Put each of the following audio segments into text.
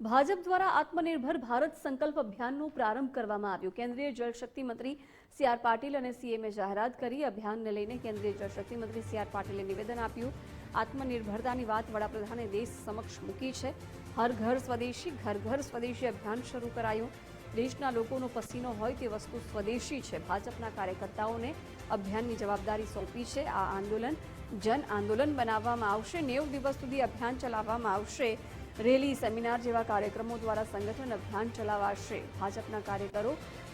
ભાજપ દ્વારા આત્મનિર્ભર ભારત સંકલ્પ અભિયાનનો પ્રારંભ કરવામાં આવ્યો. કેન્દ્રીય જળશક્તિ મંત્રી સી આર પાટીલ અને સીએમએ જાહેરાત કરી અભિયાનને લઈને કેન્દ્રીય જળશક્તિ મંત્રી સી આર પાટીલે નિવેદન આપ્યું. આત્મનિર્ભરતાની વાત વડાપ્રધાને દેશ સમક્ષ મૂકી છે. હર ઘર સ્વદેશી, ઘર ઘર સ્વદેશી અભિયાન શરૂ કરાયું. દેશના લોકોનો પસીનો હોય તે વસ્તુ સ્વદેશી છે. ભાજપના કાર્યકર્તાઓને અભિયાનની જવાબદારી સોંપી છે. આ આંદોલન જન આંદોલન બનાવવામાં આવશે. નેવું દિવસ સુધી અભિયાન ચલાવવામાં આવશે. રેલી, સેમિનાર જેવા કાર્યક્રમો દ્વારા સંગઠન અભિયાન ચલાવાશે. ભાજપના કાર્યકરો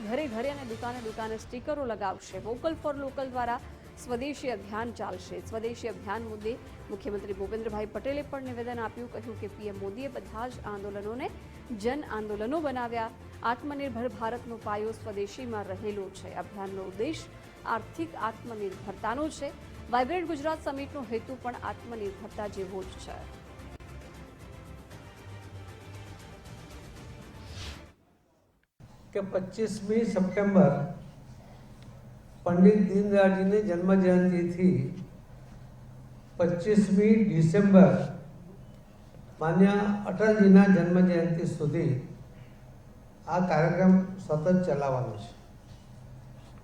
ઘરે ઘરે અને દુકાને દુકાને સ્ટીકરો લગાવશે. વોકલ ફોર લોકલ દ્વારા સ્વદેશી અભિયાન ચાલશે. સ્વદેશી અભિયાન મુદ્દે મુખ્યમંત્રી ભૂપેન્દ્રભાઈ પટેલે પણ નિવેદન આપ્યું. કહ્યું કે પીએમ મોદીએ બધા જ આંદોલનોને જન આંદોલનો બનાવ્યા. આત્મનિર્ભર ભારતનો પાયો સ્વદેશીમાં રહેલો છે. અભિયાનનો ઉદ્દેશ આર્થિક આત્મનિર્ભરતાનો છે. વાઇબ્રન્ટ ગુજરાત સમિટનો હેતુ પણ આત્મનિર્ભરતા જેવો જ છે. કે પચીસમી સપ્ટેમ્બર પંડિત દીનદયાળજીની જન્મ જયંતિથી પચીસમી ડિસેમ્બર માન્ય અટલજીના જન્મ જયંતિ સુધી આ કાર્યક્રમ સતત ચલાવવાનો છે.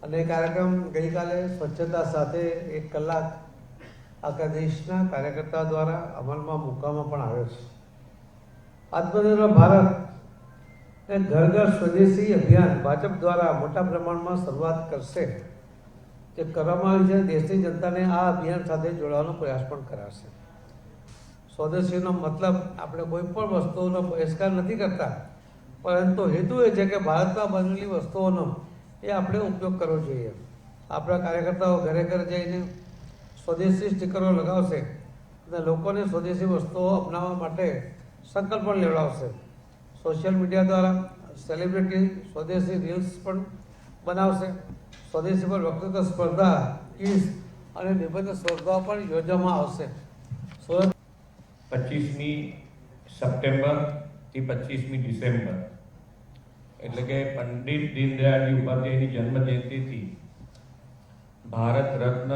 અને કાર્યક્રમ ગઈકાલે સ્વચ્છતા સાથે એક કલાક આખા દેશના કાર્યકર્તા દ્વારા અમલમાં મૂકવામાં પણ આવ્યો છે. આત્મનિર્ભર ભારત એ ઘર ઘર સ્વદેશી અભિયાન ભાજપ દ્વારા મોટા પ્રમાણમાં શરૂઆત કરશે જે કરવામાં આવ્યું છે. દેશની જનતાને આ અભિયાન સાથે જોડવાનો પ્રયાસ પણ કરાશે. સ્વદેશીનો મતલબ આપણે કોઈ પણ વસ્તુઓનો બહિષ્કાર નથી કરતા. પરંતુ હેતુ એ છે કે ભારતમાં બનેલી વસ્તુઓનો એ આપણે ઉપયોગ કરવો જોઈએ. આપણા કાર્યકર્તાઓ ઘરે ઘરે જઈને સ્વદેશી સ્ટીકરો લગાવશે અને લોકોને સ્વદેશી વસ્તુઓ અપનાવવા માટે સંકલ્પ પણ લેવડાવશે. સોશિયલ મીડિયા દ્વારા સેલિબ્રિટી સ્વદેશી રીલ્સ પણ બનાવશે. સ્વદેશી પર વક્તૃત્વ સ્પર્ધા ક્વિઝ અને નિબંધ સ્પર્ધાઓ પણ યોજવામાં આવશે. સુરત પચીસમી સપ્ટેમ્બરથી પચીસમી ડિસેમ્બર. એટલે કે પંડિત દીનદયાળજી ઉપાધ્યાયની જન્મજયંતિથી ભારત રત્ન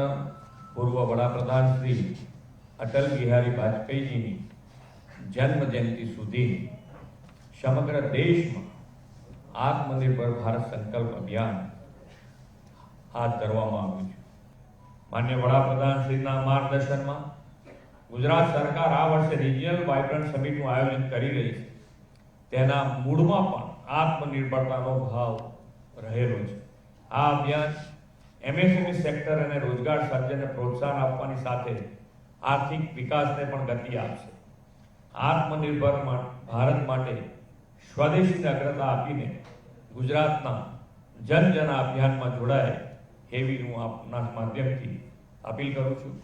પૂર્વ વડાપ્રધાન શ્રી અટલ બિહારી વાજપેયીજીની જન્મ જયંતિ સુધી સમગ્ર દેશમાં આત્મનિર્ભર ભારત સંકલ્પ અભિયાન હાથ ધરવામાં આવ્યું છે. માન્ય વડાપ્રધાન શ્રીના માર્ગદર્શનમાં ગુજરાત સરકાર આ વર્ષે રિજિયલ વાઇબ્રન્ટ સમિટનું આયોજન કરી રહી છે. તેના મૂળમાં પણ આત્મનિર્ભરતાનો ભાવ રહેલો છે. આ અભિયાન એમએસએમઈ સેક્ટર અને રોજગાર સર્જનને પ્રોત્સાહન આપવાની સાથે આર્થિક વિકાસને પણ ગતિ આપશે. આત્મનિર્ભર ભારત માટે સ્વદેશીને અગ્રતા આપીને ગુજરાતના જન જન અભિયાનમાં જોડાય એવી હું આપના માધ્યમથી અપીલ કરું છું.